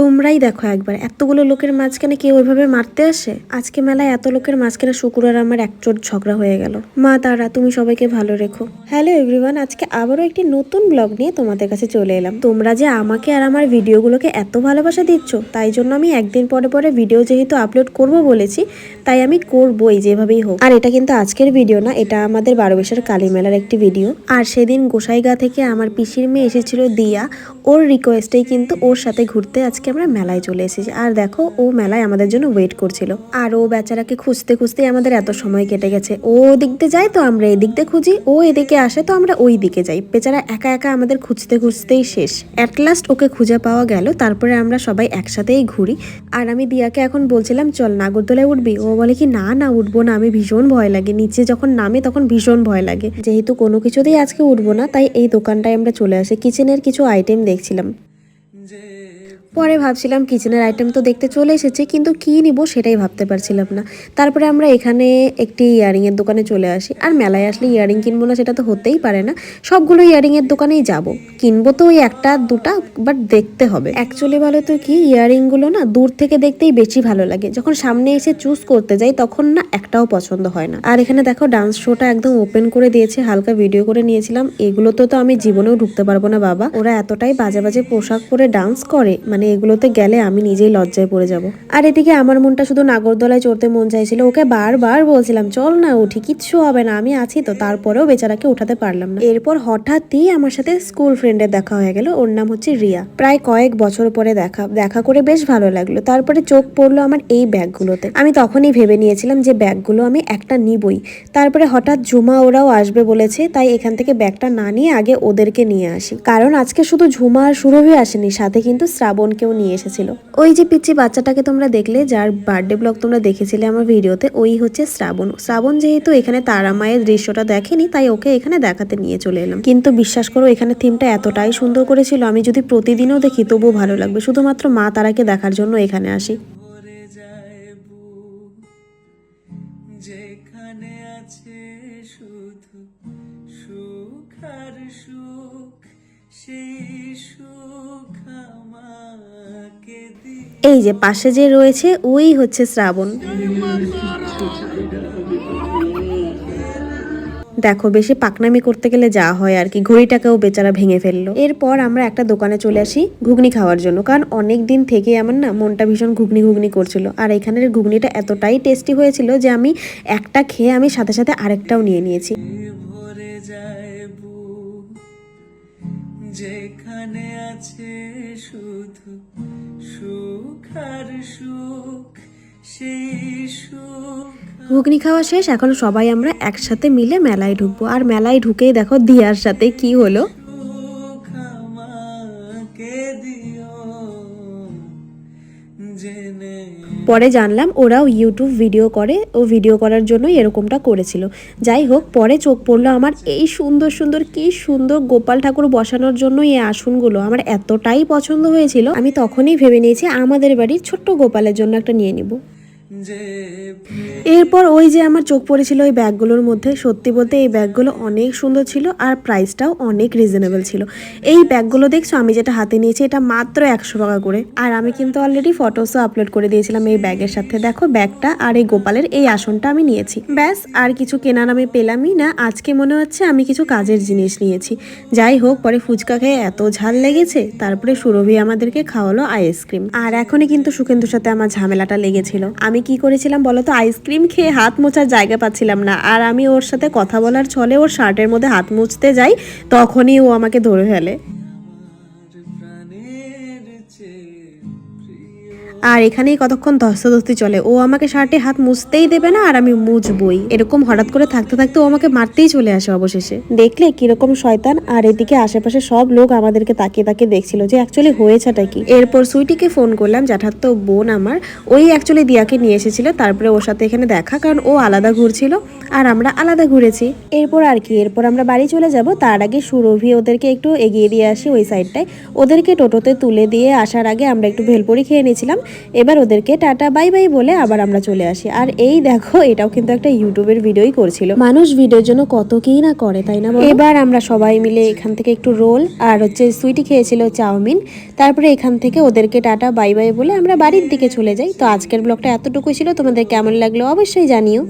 তোমরাই দেখো একবার। এতগুলো লোকের মাঝখানে কেউ ওইভাবে মারতে আসে? আজকে মেলায় এত লোকের মাঝখানে শুকুর আর আমার একচোট ঝগড়া হয়ে গেল। মা তারা তুমি সবাইকে ভালো রেখো। হ্যালো এভরিওয়ান, আজকে আবারও একটি নতুন ব্লগ নিয়ে তোমাদের কাছে চলে এলাম। তোমরা যে আমাকে আর আমার ভিডিওগুলোকে এত ভালোবাসা দিচ্ছ, তাই জন্য আমি একদিন পরে পরে ভিডিও যেহেতু আপলোড করব বলেছি, তাই আমি করবই যেভাবেই হোক। আর এটা কিন্তু আজকের ভিডিও না, এটা আমাদের বারোবেশার কালী মেলার একটি ভিডিও। আর সেদিন গোসাইগা থেকে আমার পিসির মেয়ে এসেছিল দিয়া, ওর রিকোয়েস্টেই কিন্তু ওর সাথে ঘুরতে আজকে আমরা মেলায় চলে এসেছি। আর দেখো, ও মেলায় আমাদের জন্য ওয়েট করছিল। আর ও বেচারাকে খুঁজতে খুঁজতে আমাদের এত সময় কেটে গেছে। ও দিক দিয়ে যায় তো আমরা এদিক দিয়ে খুঁজি, ও এদিকে আসে তো আমরা ওই দিকে যাই। বেচারা একা একা আমাদের খুঁজতে খুঁজতেই শেষ। অ্যাট লাস্ট ওকে খুঁজে পাওয়া গেল, তারপরে আমরা সবাই একসাথেই ঘুরি। আর আমি দিয়াকে এখন বলছিলাম, চল নাগরদোলায় উঠবি? ও বলে কি, না না, উঠবো না, আমি ভীষণ ভয় লাগে। নিচে যখন নামে তখন ভীষণ ভয় লাগে। যেহেতু কোনো কিছুতেই আজকে উঠবো না, তাই এই দোকানটায় আমরা চলে আসি। কিচেনের কিছু আইটেম দেখছিলাম। পরে ভাবছিলাম কিচেনের আইটেম তো দেখতে চলে এসেছে, কিন্তু কি নিব সেটাই ভাবতে পারছিলাম না। তারপরে আমরা এখানে একটি ইয়ারিংয়ের দোকানে চলে আসি, আর মেলায় আসলে ইয়ারিং কিনবো না সেটা তো হতেই পারে না। সবগুলো ইয়ারিংয়ের দোকানেই যাব। কিনবো তো ওই একটা, দুটা বাট দেখতে হবে। অ্যাকচুয়ালি ভালো তো কি, ইয়ারিংগুলো না দূর থেকে দেখতেই বেশি ভালো লাগে। যখন সামনে এসে চুজ করতে যাই, তখন না একটাও পছন্দ হয় না। আর এখানে দেখো ডান্স শোটা একদম ওপেন করে দিয়েছে, হালকা ভিডিও করে নিয়েছিলাম। এগুলোতে তো আমি জীবনেও ঢুকতে পারব না, বাবা। ওরা এতটাই বাজে বাজে পোশাক পরে ডান্স করে মানে এগুলোতে গেলে আমি নিজেই লজ্জায় পড়ে যাব। আর এদিকে আমার মনটা শুধু নাগরদোলায় চড়তে মন চাইছিল, ওকে বারবার বলছিলাম, চল না উঠি, কিচ্ছু হবে না, আমি আছি তো। তারপরেও বেচারাকে উঠাতে পারলাম না। এরপর হঠাৎই আমার সাথে স্কুল ফ্রেন্ডের দেখা হয়ে গেল, ওর নাম হচ্ছে রিয়া। প্রায় কয়েক বছর পরে দেখা দেখা করে বেশ ভালো লাগল। তারপরে চোখ পড়ল আমার এই ব্যাগগুলোতে। আমি তখনই ভেবে নিয়েছিলাম যে ব্যাগগুলো আমি একটা নিবই। তারপরে হঠাৎ ঝুমা ওরাও আসবে বলেছে, তাই এখান থেকে ব্যাগটা না নিয়ে আগে ওদেরকে নিয়ে আসি। কারণ আজকে শুধু ঝুমা আর সুরভি আসেনি, সাথে কিন্তু শ্রাবণকেও নিয়ে এসেছিল। ওই যে পিচ্ছি বাচ্চাটাকে তোমরা দেখলে যার বার্থডে ব্লগ তোমরা দেখেছিলে আমার ভিডিওতে ওই হচ্ছে শ্রাবণ। শ্রাবণ যেহেতু এখানে তারা মায়ের দৃশ্যটা দেখেনি তাই ওকে এখানে দেখাতে নিয়ে চলে এলাম। কিন্তু বিশ্বাস করো এখানে থিমটা এতটাই সুন্দর করেছিল আমি যদি প্রতিদিনও দেখি তবুও ভালো লাগবে। শুধুমাত্র মা তারাকে দেখার জন্য এখানে আসি। যেখানে আছে শুধু সুখ আর সুখ। এই যে পাশে যে রয়েছে ওই হচ্ছে শ্রাবণ। দেখো বেশি পাকনামি করতে গেলে যা হয় আর কি ঘড়িটাকেও বেচারা ভেঙে ফেলল। এরপর আমরা একটা দোকানে চলে আসি ঘুগনি খাওয়ার জন্য কারণ অনেক দিন থেকে আমার না মনটা ভীষণ ঘুগনি ঘুগনি করছিল। আর এখানের ঘুগনিটা এতটাই টেস্টি হয়েছিল যে আমি একটা খেয়ে আমি সাথে সাথে আরেকটাও নিয়ে নিয়েছি। যেখানে আছে শুধু সুখ আর সুখ সেই সুখ ঘুগনি খাওয়া শেষ এখন সবাই আমরা একসাথে মিলে মেলায় ঢুকবো। আর মেলায় ঢুকেই দেখো দিয়ার সাথে কি হলো। দিও। পরে জানলাম ওরাও ইউটিউব ভিডিও করে ও ভিডিও করার জন্যই এরকমটা করেছিল। যাই হোক, পরে চোখ পড়ল আমার, এই সুন্দর সুন্দর, কি সুন্দর গোপাল ঠাকুর বসানোর জন্য এই আসনগুলো। আমার এতটাই পছন্দ হয়েছিল, আমি তখনই ভেবে নিয়েছি আমাদের বাড়ির ছোট্ট গোপালের জন্য একটা নিয়ে নিব। এরপর ওই যে আমার চোখ পড়েছিল ওই ব্যাগগুলোর মধ্যে, সত্যি বলতে এই ব্যাগগুলো অনেক সুন্দর ছিল আর প্রাইসটাও অনেক রিজনেবল ছিল। এই ব্যাগগুলো দেখছ? আমি যেটা হাতে নিয়েছি, এটা মাত্র একশো টাকা করে। আর আমি কিন্তু অলরেডি ফটোসও আপলোড করে দিয়েছিলাম এই ব্যাগের সাথে। দেখো ব্যাগটা আর এই গোপালের এই আসনটা আমি নিয়েছি। ব্যাস, আর কিছু কেনার আমি পেলামই না। আজকে মনে হচ্ছে আমি কিছু কাজের জিনিস নিয়েছি। যাই হোক, পরে ফুচকা খেয়ে এত ঝাল লেগেছে, তারপরে সুরভি আমাদেরকে খাওয়ালো আইসক্রিম আর এখনই কিন্তু সুকেন্দুর সাথে আমার ঝামেলাটা লেগেছিল। আমি কি করেছিলাম বলো তো? আইসক্রিম খেয়ে হাত মোছার জায়গা পাচ্ছিলাম না। আর আমি ওর সাথে কথা বলার ছলে ওর শার্টের মধ্যে হাত মুছতে যাই, তখনই ও আমাকে ধরে ফেলে। আর এখানেই কতক্ষণ ধস্তাধস্তি চলে? ও আমাকে শার্টে হাত মুছতেই দেবে না আর আমি মুছবই। এরকম হঠাৎ করে থাকতে থাকতে ও আমাকে মারতেই চলে আসে অবশেষে। দেখলে কীরকম শয়তান? আর এদিকে আশেপাশে সব লোক আমাদেরকে তাকিয়ে তাকিয়ে দেখছিল যে অ্যাকচুয়ালি হয়েছেটা কি। এরপর সুইটিকে ফোন করলাম জ্যাঠার তো বোন আমার। ওই অ্যাকচুয়ালি দিয়াকে নিয়ে এসেছিল, তারপরে ওর সাথে এখানে দেখা, কারণ ও আলাদা ঘুরছিল আর আমরা আলাদা ঘুরেছি। এরপর আর কি, এরপর আমরা বাড়ি চলে যাব। তার আগে সুরভি ওদেরকে একটু এগিয়ে দিয়ে আসি ওই সাইডটায় ওদেরকে টোটোতে তুলে দিয়ে আসার আগে আমরা একটু ভেলপুরি খেয়ে নিয়েছিলাম। এবার ওদেরকে টাটা বাই বাই বলে আবার আমরা চলে আসি। আর এই দেখো এটাও কিন্তু একটা ইউটিউবের ভিডিওই করছিল। মানুষ ভিডিওর জন্য কত কি না করে তাই না এবার আমরা সবাই মিলে এখান থেকে একটু রোল আর হচ্ছে সুইটি খেয়েছিল চাউমিন। তারপরে এখান থেকে ওদেরকে টাটা বাই বাই বলে আমরা বাড়ির দিকে চলে যাই। তো আজকের ব্লগটা এতটুকুই ছিল। তোমাদের কেমন লাগল অবশ্যই জানিও।